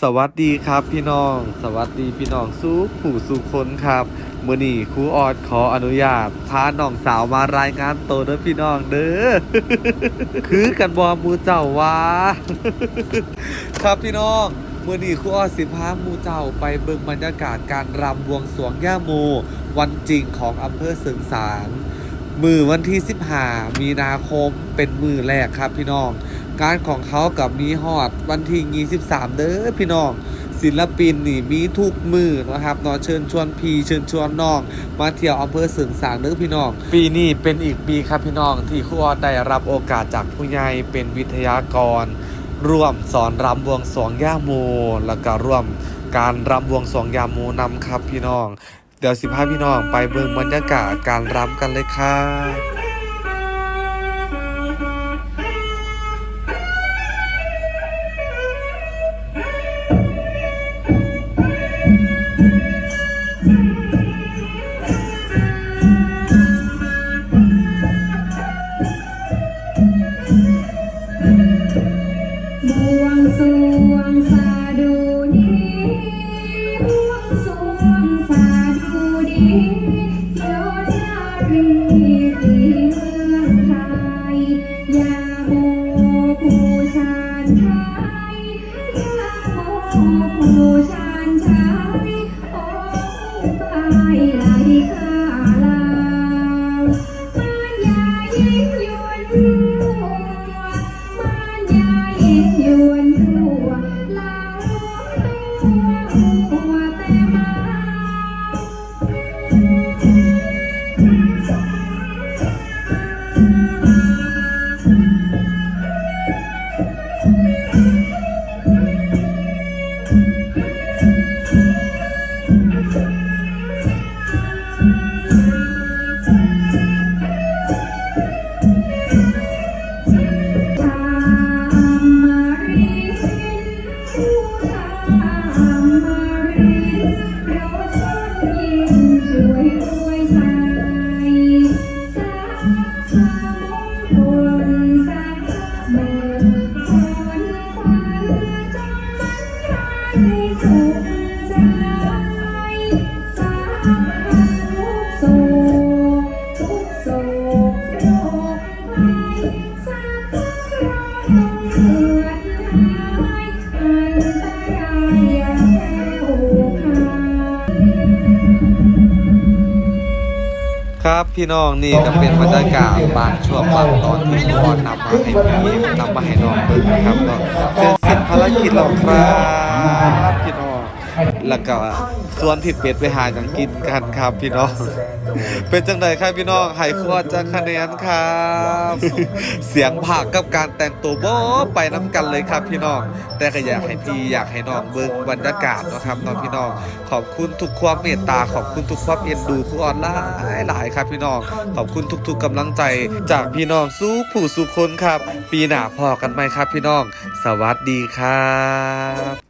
สวัสดีครับพี่น้อง สวัสดีพี่น้องสู้ผู้สู่คนครับมื่อนี้ครูออดขออนุญาตพาน้องสาวมารายงานตัวเด้อพี่น้องเด้อคือกันบอมูเจ้าวะครับพี่น้องมื่อนี้ครูออดสิพาหมูเจ้าไปเบิ่งบรรยากาศการรำบวงสรวงย่าโมวันจริงของอำเภอเสริงสางมือวันที่15มีนาคมเป็นมือแรกครับพี่น้อง การของเขากับมีฮอดวันที่23 เด้อพี่น้องศิลปินนี่มีทุกมือนะครับเนอเชิญชวนพี่เชิญชวนน้อง มาเที่ยวอำเภอเสริงสางเด้อพี่น้อง ปีนี้เป็นอีกปีครับพี่น้องที่ครูออดได้รับโอกาสจากผู้ใหญ่เป็นวิทยากร ร่วมสอนรำบวงสรวงย่าโมแล้วก็ร่วมการรำบวงสรวงย่าโมนำครับพี่น้อง เดี๋ยวสิพาพี่น้องไปเบิ่งบรรยากาศการรำกันเลยครับ ผู้ชานชายยาโมผู้ชานช ครับพี่น้องนี่ก็เป็นบรรยากาศบางช่วงบางตอนที่พอนำมาให้พี่นำมาให้น้องเบิ่งนะครับเนเสร็จสิ้นภารกิจแล้วครับพี่น้อง แล้วก็ส่วนที่เป็ดไปหาหยังกินกันครับพี่น้อง เป็นจังไดครับพี่น้องให้ครูออดจะคะแนนครับ เสียงผักกับการแต่งตัวบ่ไปน้ำกันเลยครับพี่น้อง แต่ก็อยากให้พี่อยากให้น้องเบิ่งบรรยากาศเนาะครับน้องพี่น้อง ขอบคุณทุกความเมตตา ขอบคุณทุกความเอ็นดูครูออนหลายหลายครับพี่น้อง ขอบคุณทุก ๆกำลังใจจากพี่น้องสู้ผู้สู่คนครับ ปีหน้าพอกันไหมครับพี่น้อง สวัสดีครับ